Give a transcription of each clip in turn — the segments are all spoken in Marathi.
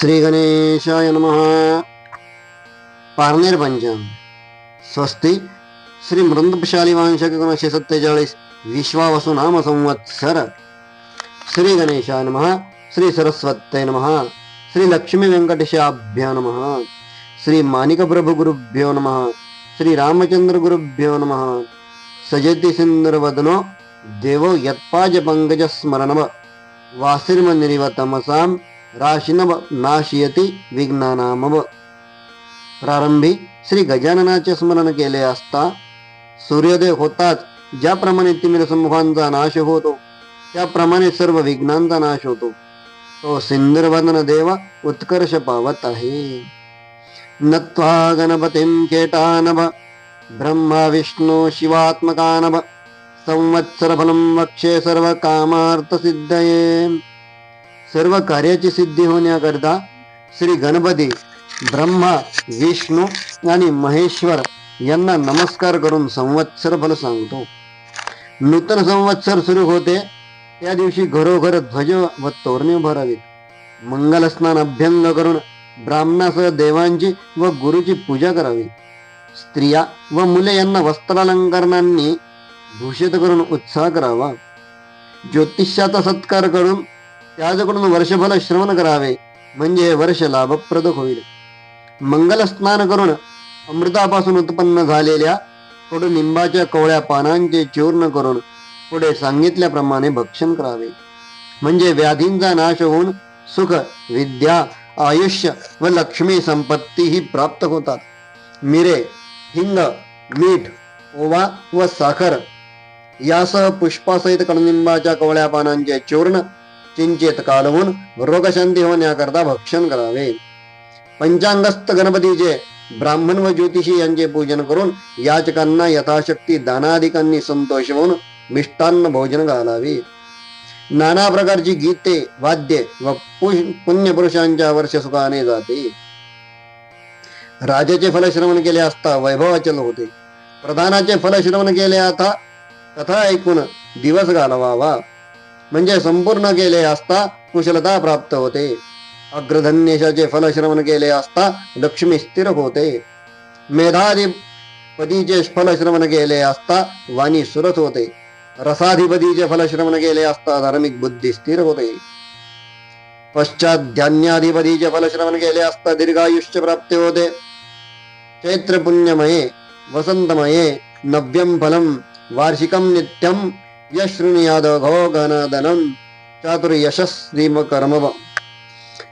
श्री गणेशाय नमः। पारनेर पंचांग स्वस्ती श्री मृंदशाली वांशक एकोणीसशे सत्तेचाळीस विश्वावसु नाम संवत्सर। श्री गणेशाय नमः। श्री सरस्वत्यै नमः। श्री लक्ष्मी व्यंकटेशाभ्यो नमः। श्री माणिक प्रभु गुरुभ्यो नमः। श्री रामचंद्र गुरुभ्यो नमः। सजति सिंदुरवदनो देवो यत्पाज पंकज स्मरणव वासिर्म निर्वतमसाम राशिनव नाशियती विज्ञानामव प्रारंभी श्री गजाननाचे स्मरण केले असता सूर्योदय होताच ज्याप्रमाणे तिमिरसमूहांचा नाश होतो त्याप्रमाणे सर्व विघ्नांचा नाश होतो. तो सिंदूरवदन देव उत्कर्ष पावत आहे। नत्वा गणपतीं केटानभ ब्रह्मा विष्णू शिवात्मकानभ संवत्सरफलं वक्षे सर्व कामार्थ सिद्धयेम सर्व कार्याची सिद्धी होण्याकरता श्री गणपती ब्रह्मा विष्णू आणि महेश्वर यांना नमस्कार करून संवत्सर फल सांगतो. नूतन संवत्सर सुरू होते. त्या दिवशी घरोघर ध्वज व तोरणे भरावीत. मंगलस्नान अभ्यंग करून ब्राह्मणासह देवांची व गुरुची पूजा करावी. स्त्रिया व मुले यांना वस्त्रालंकरणांनी भूषित करून उत्साह करावा. ज्योतिष्याचा सत्कार करून त्याच्याकडून वर्षभर श्रवण करावे. म्हणजे हे वर्ष लाभप्रद होईल. मंगल स्नान करून अमृतापासून उत्पन्न झालेल्या कडुनिंबाच्या कवळ्या पानांचे चूर्ण करून पुढे सांगितल्याप्रमाणे भक्षण करावे. म्हणजे व्याधींचा नाश होऊन सुख विद्या आयुष्य व लक्ष्मी संपत्ती ही प्राप्त होतात. मिरे हिंग मीठ ओवा व साखर यासह पुष्पासहित कडुनिंबाच्या कवळ्या पानांचे चूर्ण चिंचेत कालवून रोगशांती होण्याकरता भक्षण करावे. पंचांगस्त गणपतीचे ब्राह्मण व ज्योतिषी यांचे पूजन करून याचकांना यथाशक्ती दानाधिकांनी संतोष होऊन मिष्टान्न भोजन घालावे. नाना प्रकारची गीते वाद्ये व पुष- पुण्यपुरुषांच्या वर्ष सुखाने जाते. राजाचे फलश्रवण केले असता वैभवाचल होते. प्रधानाचे फलश्रवण केले आता कथा ऐकून दिवस घालवावा. म्हणजे संपूर्ण केले असता कुशलता प्राप्त होते. अग्रधन्यशाचे फलश्रवण केले असता लक्ष्मी स्थिर होते. मेधाधिपतीचे फलश्रवण केले असता वाणी सुरत होते. रसाधिपतीचे फलश्रवण केले असता धार्मिक बुद्धी स्थिर होते. पश्चात ध्यान्याधिपतीचे फलश्रवण केले असता दीर्घायुष्य प्राप्त होते. चैत्र पुण्यमये वसंतमये नव्यम फलम वार्षिकम नित्यम यशृणुयाद घो गणदनम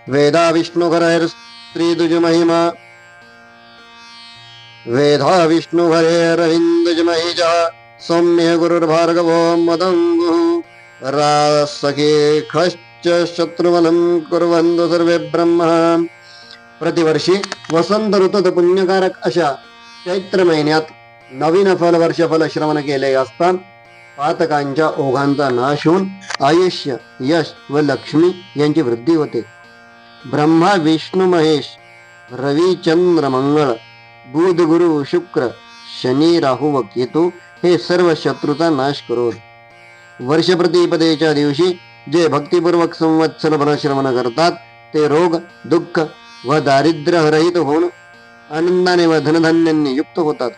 वेदा विष्णुघरैर वेधा दुज महिमा वेदा सौम्य गुरुर्भार्गवो मदङ्गुः रासखे खश्च कुर्वन्तु सर्वे ब्रह्म। प्रतिवर्षी वसंत ऋतूत पुण्यकारक अशा चैत्र महिन्यात नवीन फल वर्ष फल श्रवण केले असतात पातकांच्या ओघांचा नाश होऊन आयुष्य यश व लक्ष्मी यांची वृद्धी होते. ब्रह्मा विष्णू महेश रवी चंद्र मंगळ बुध गुरु शुक्र शनी राहू व केतू हे सर्व शत्रूचा नाश करोत वर्ष प्रतिपदेच्या दिवशी जे भक्तिपूर्वक संवत्सर फलश्रवण करतात ते रोग दुःख व दारिद्र्यरहित होऊन आनंदाने व धनधान्यांनी युक्त होतात.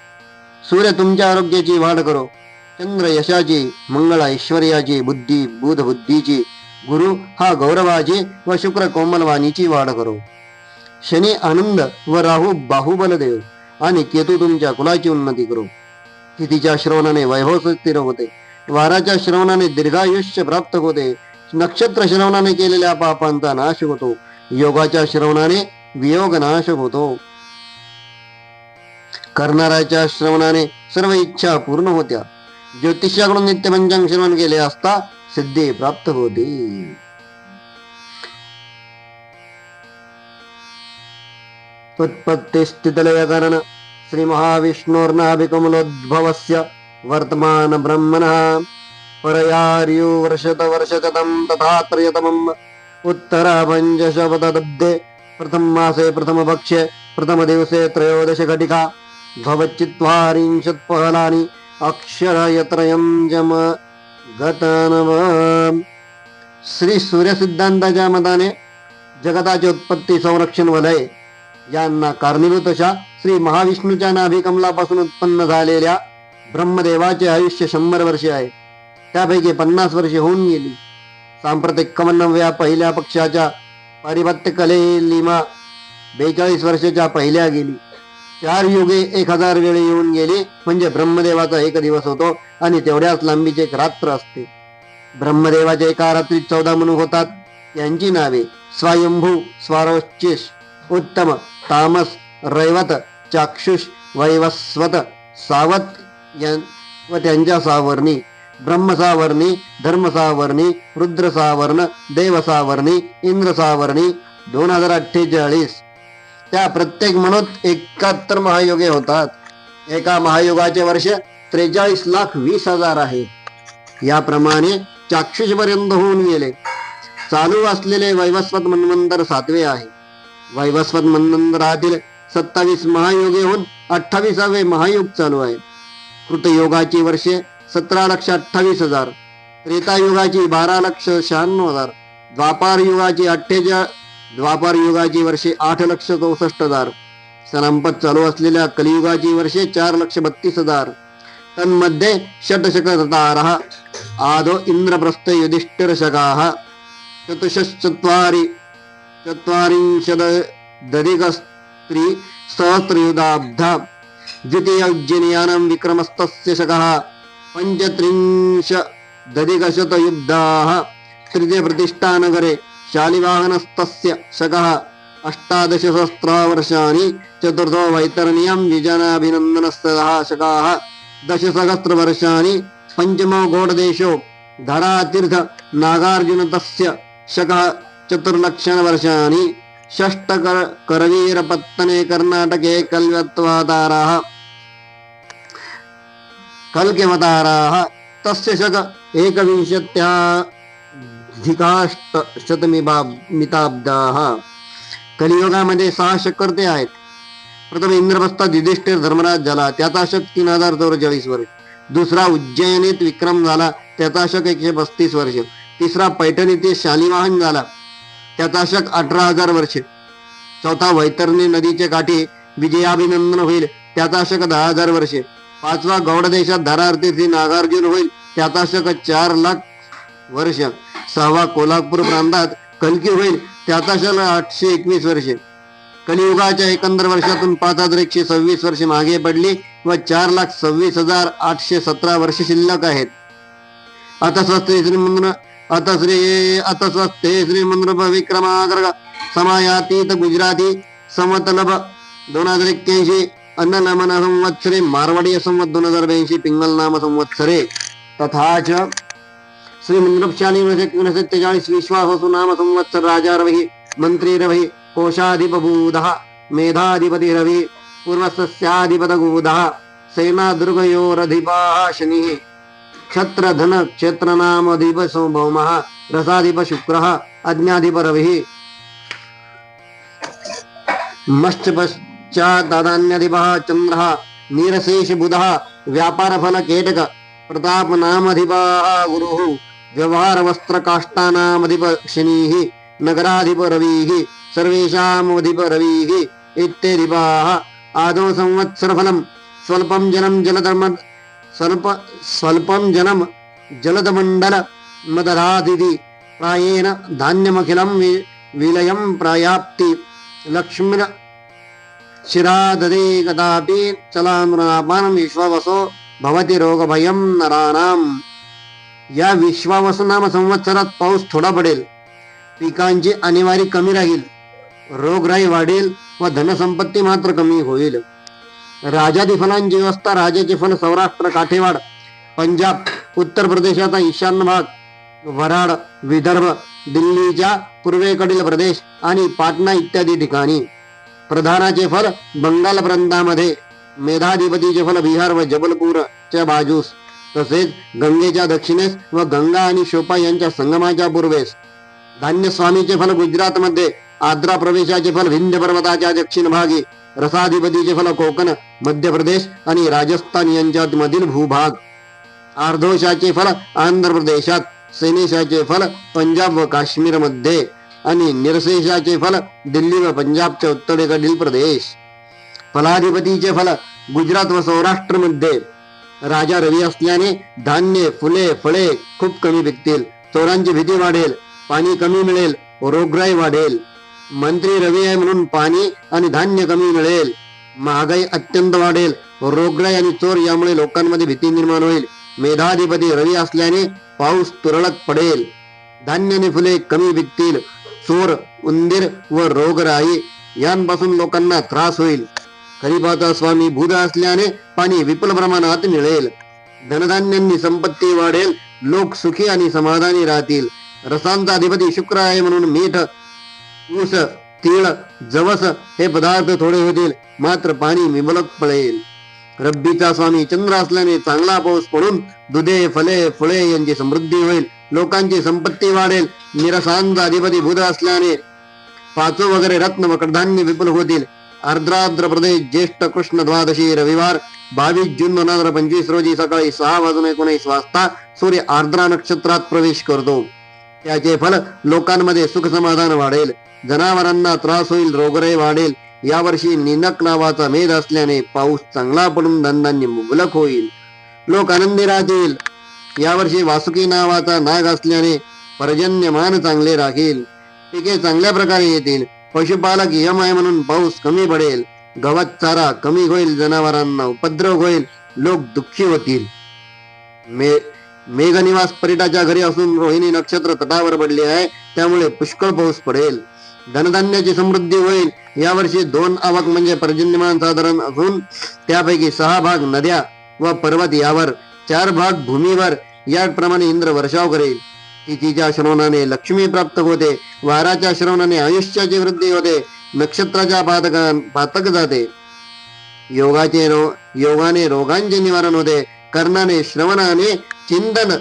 सूर्य तुमच्या आरोग्याची वाढ करो. चंद्र यशाची मंगळ ऐश्वर्याची बुद्धी बुध बुद्धीची गुरु हा गौरवाची व शुक्र कोमलवाणीची वाढ करो. शनी आनंद व राहू बाहुबल देव आणि केतू तुमच्या कुलाची उन्नती करू. तिथीच्या श्रवणाने वैभव स्थिर होते. वाराच्या श्रवणाने दीर्घायुष्य प्राप्त होते. नक्षत्र श्रवणाने केलेल्या पापांचा नाश होतो. योगाच्या श्रवणाने वियोग नाश होतो. करणाऱ्याच्या श्रवणाने सर्व इच्छा पूर्ण होत्या. ज्योतिषाकडून नित्य पंचांग श्रवण केले असता सिद्धी प्राप्त होते उत्पत्ती स्थितलय कारण श्री महाविष्णोर्नाभिकमलोद्भवस्य वर्तमान ब्रह्मणः परयार्यु वर्षत वर्षतम तथा त्रयतमम् उत्तराभञ्ज शपथदब्धे प्रथम मासे प्रथम पक्षे अक्षरयत्रयं जम गतनव श्री सूर्य सिद्धांताच्या मताने जगताचे उत्पत्ती संरक्षण वलय यांना कारणीभूत अशा श्री महाविष्णूच्या नाभिकमलापासून उत्पन्न झालेल्या ब्रह्मदेवाचे आयुष्य शंभर वर्षे आहे. त्यापैकी पन्नास वर्षे होऊन गेली. सांप्रतिक कमनव्या पहिल्या पक्षाच्या पारिपत्य कलेलिमा बेचाळीस वर्षाच्या पहिल्या गेली. चार युगे एक हजार वेळे येऊन गेली. म्हणजे ब्रह्मदेवाचा एक दिवस होतो आणि तेवढ्याच लांबीचे एक रात्र असते. ब्रह्मदेवाच्या एका रात्रीत चौदा मनू होतात. यांची नावे स्वयंभू स्वारोचिष उत्तम तामस रैवत चाक्षुष वैवस्वत सावत यां- व त्यांच्या सावर्णी ब्रह्मसावर्णी धर्मसावर्णी रुद्रसावर्ण देवसावर्णी इंद्रसावर्णी दोन हजार अठ्ठेचाळीस. त्या प्रत्येक म्हणून एकाहत्तर महायुगे होतात. एका महायुगाचे वर्ष त्रेचाळीस लाख वीस हजार आहे. याप्रमाणे चाक्षुषपर्यंत होऊन गेले. चालू असलेले वैवस्वत मन्वंतर सातवे आहे. वैवस्वत मन्वंतरातील सत्तावीस महायोगेहून अठ्ठावीसावे महायुग चालू आहे. कृतयोगाची वर्षे सतरा लक्ष अठ्ठावीस हजार. त्रेतायुगाची बारा लक्ष शहाण्णव हजार. द्वापार युगाची अठ्ठेचाळीस द्वापार युगाची वर्षे आठ लक्ष चौसष्ट हजार. सनांपत चालू असलेल्या कलियुगाची वर्षे चार लक्ष बत्तीस हजार. तन्मध्ये षटशकतारः आदो इंद्रप्रस्थ युधिष्ठिर चतुष्चत्वारि चत्वारिंशद दधिकस्त्री सहस्रयुधाब्धा विक्रमस्तस्य शकः पञ्चत्रिंश दधिकशतयुद्धाः शालिवाहनस्तस्य शकः अष्टादशसहस्रावर्षाणि चतुर्थो वैतरण्यं विजनाभिनन्दनस्तः शकाः दशसहस्रवर्षाणि पञ्चमो गौडदेशो धरातीर्थ नागार्जुनतस्य शकः चतुर्लक्षणवर्षाणि षष्टकर करवीरपत्तने कर्णाटके कल्वत्वाताराः कल्क्यवताराः तस्य शक एकविंशत्या मिताब्दाः कलियुगामध्ये सहा शकर्ते आहेत. प्रथम इंद्रप्रस्थात युधिष्ठिर धर्मराज झाला त्याचा शक तीन हजार चौवेचाळीस वर्ष. दुसरा उज्जैनीत विक्रम झाला त्याचा शक एकशे पस्तीस वर्ष. तिसरा पैठणीतील शालिवाहन झाला त्याचा शक अठरा हजार वर्ष. चौथा वैतरणी नदीच्या काठी विजयाभिनंदन होईल त्याचा शक दहा हजार वर्षे. पाचवा गौड देशात धारार्थी नागार्जुन होईल त्याचा शक चार लाख वर्ष. सहावा कोल्हापूर प्रांतात कलकी होईल. त्याचा शक आठशे एकवीस वर्षे. कलियुगाच्या एकंदर वर्षातून पाच हजार एकशे सव्वीस वर्षे मागे पडली व चार लाख सव्वीस हजार आठशे सतरा वर्ष शिल्लक आहेत. आता स्वस्ते श्रीमंद्र आता श्री आता स्वस्ते श्रीमंद्र विक्रमाग्र समायातीत गुजराती समतलभ दोन हजार एक्क्याऐंशी अन्न नामना संवत्सरे मारवाडी संवत दोन हजार ब्याऐंशी पिंगल नाम संवत्सरे. तथा च श्री मंद्रपशाली सत्तेचाळीस विश्वाससु नाम संवत्सर राजा रवि मंत्री रवि कोशाधिपभूतः मेधाधिपति रवि पूर्वस्याधिपतगूदः सेना दुर्गयोरधिपाः शनिः क्षत्रधन क्षेत्रनामधिप भौमः रसाधिप शुक्रः अज्ञाधिप रविः मश्च पश्चादान्यधिपः चन्द्रः नीरशेष बुधः व्यापारफल केटक प्रताप नामधिपाः गुरुः। व्यवहार वस्त्र काष्ठानामधिप शनिः नगराधिप सर्वेषामधिप इत्यधिपाः आदौ संवत्सरफलं स्वल्पं जनं जलधर्म स्वल्प स्वल्पं जनं जलदमण्डल मदरादिति प्रायेण धान्यमखिलं वि- विलयं प्रायाप्ति। लक्ष्मीर शिराददे कदापि चलानुरापानं विश्ववसो भवति रोगभयं नराणाम्। या विश्वावसु नाम संवत्सरात पाऊस थोडा पडेल. पिकांची आणीवारी कमी राहील. रोगराई वाढेल व धनसंपत्ती मात्र कमी होईल. राजादी फलांची व्यवस्था राजाचे फल सौराष्ट्र काठेवाड पंजाब उत्तर प्रदेशाचा ईशान्य भाग वराड विदर्भ दिल्लीच्या पूर्वेकडील प्रदेश आणि पाटणा इत्यादी ठिकाणी. प्रधानाचे फल बंगाल प्रांतामध्ये मेधाधिपतीचे फल बिहार व जबलपूरच्या बाजूस. तसेच गंगेच्या दक्षिणेस व गंगा आणि शोपा यांच्या संगमाच्या पूर्वेस. धान्य स्वामीचे फल गुजरातमध्ये आद्रा प्रवेशाचे फल विंध्य पर्वताच्या दक्षिण भागी रसाधिपतीचे फल कोकण मध्य प्रदेश आणि राजस्थान यांच्यात मधील भूभाग. आर्धोषाचे फल आंध्र प्रदेशात सेनेशाचे फल पंजाब व काश्मीरमध्ये आणि निरशेषाचे फल दिल्ली व पंजाबच्या उत्तरेकडील प्रदेश. फलाधिपतीचे फल गुजरात व सौराष्ट्रमध्ये राजा रवी असल्याने धान्य फुले फळे खूप कमी विकतील. चोरांची भीती वाढेल पाणी कमी मिळेल रोगराई वाढेल. मंत्री रवी आहे म्हणून पाणी आणि धान्य कमी मिळेल. महागाई अत्यंत वाढेल रोगराई आणि चोर यामुळे लोकांमध्ये भीती निर्माण होईल. मेधाधिपती रवी असल्याने पाऊस तुरळक पडेल. धान्य आणि फुले कमी विकतील. चोर उंदीर व रोगराई यांपासून लोकांना त्रास होईल. खरीपाचा स्वामी भूद असल्याने पाणी विपुल प्रमाणात मिळेल. धनधान्यांनी संपत्ती वाढेल लोक सुखी आणि समाधानी राहतील. रसांचा अधिपती शुक्र आहे म्हणून मीठ ऊस तीळ जवस हे पदार्थ थोडे होतील मात्र पाणी विमलक पडेल. रब्बीचा स्वामी चंद्र असल्याने चांगला पाऊस पडून दुधे फले फुले यांची समृद्धी होईल लोकांची संपत्ती वाढेल निरसांचा अधिपती बुध असल्याने पाचो वगैरे रत्न व कडधान्य विपुल होतील. आर्द्राद्र प्रदेश ज्येष्ठ कृष्ण द्वादशी रविवार बावीस जून दोन हजार पंचवीस रोजी सकाळी सहा वाजून एकोणीस वाजता सूर्य आर्द्रा नक्षत्रात प्रवेश करतो. त्याचे फल लोकांमध्ये सुख समाधान वाढेल जनावरांना त्रास होईल रोगराई वाढेल यावर्षी निनक नावाचा मेध असल्याने पाऊस चांगला पडून धंदांनी मुबलक होईल. लोक आनंदी राहतील. यावर्षी वासुकी नावाचा नाग असल्याने पर्जन्यमान चांगले राहील. पिके चांगल्या प्रकारे येतील. पशुपालक यम आहे म्हणून पाऊस कमी पडेल गवत चारा कमी होईल जनावरांना उपद्रव होईल लोक दुःखी होतील. मे मेघनिवास पर्यटाच्या घरी असून रोहिणी नक्षत्र तटावर पडले आहे त्यामुळे पुष्कळ पाऊस पडेल. धनधान्याची समृद्धी होईल यावर्षी दोन आवक म्हणजे पर्जन्यमान साधारण असून त्यापैकी सहा भाग नद्या व पर्वत यावर चार भाग भूमीवर याप्रमाणे इंद्र वर्षाव करेल. तिच्या श्रवणाने लक्ष्मी प्राप्त होते वाराच्या श्रवणाने आयुष्याची वृद्धी होते नक्षत्राच्या पातका पातक जाते. योगाचे रो योगाने रोगांचे निवारण होते कर्णाने श्रवणाने चिंतन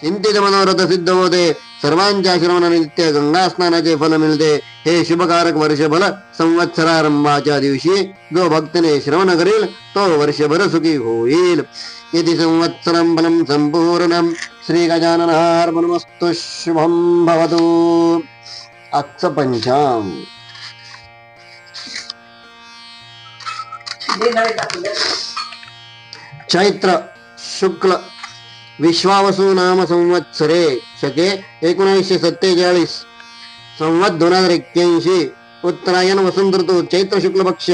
चिंतित मनोरथ सिद्ध होते सर्वांच्या श्रवणाने नित्य गंगा स्नानाचे फल मिळते. हे शुभकारक वर्षफल संवत्सरारंभाच्या दिवशी जो भक्तने श्रवण करेल तो वर्षभर सुखी होईल. यदि संवत्सरं फलं संपूर्णं श्री गजाननार्पणमस्तु शुभं भवतु। आजचं पंचांग चैत्र शुक्ल विश्वावसू नाम संवत्सरे शके एकोणीसशे सत्तेचाळीस संवत दोन हजार एक्क्याऐंशी उत्तरायण वसंत ऋतू चैत्र शुक्ल पक्ष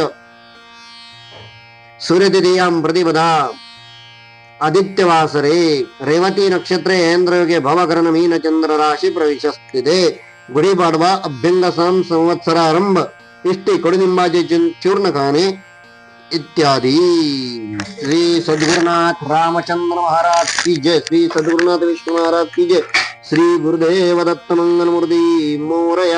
सूर्यतिथीयां प्रतिपदा ಆದಿತ್ಯವಾಸರಿ, ರೇವತಿ ನಕ್ಷತ್ರ ಏಂದ್ರಗೆ ಭವಕರಣ ಮೀನ ಚಂದ್ರ ರಾಶಿ ಪ್ರವೇಶಿಸುತ್ತಿದೆ. ಗುಡಿ ಪಾಡುವ ಅಭ್ಯಂಗ ಸಾಂ ಸಂವತ್ಸರ ಆರಂಭ. ಇಷ್ಟಿ ಕೊಡುನಿಂಬಾಜಿ ಚೂರ್ಣಖಾನೆ ಇತ್ಯಾದಿ. ಶ್ರೀ ಸದ್ಗುರುನಾಥ್ ರಾಮಚಂದ್ರ ಮಹಾರಾಜ್ ಕಿ ಜಯ ಶ್ರೀ ಸದ್ಗುರುನಾಥ ವಿಷ್ಣು ಮಹಾರಾಜ್ ಕಿ ಜಯ ಶ್ರೀ ಗುರುದೇವ ದತ್ತ ಮಂಗಲ ಮೂರ್ತಿ ಮೋರಯ.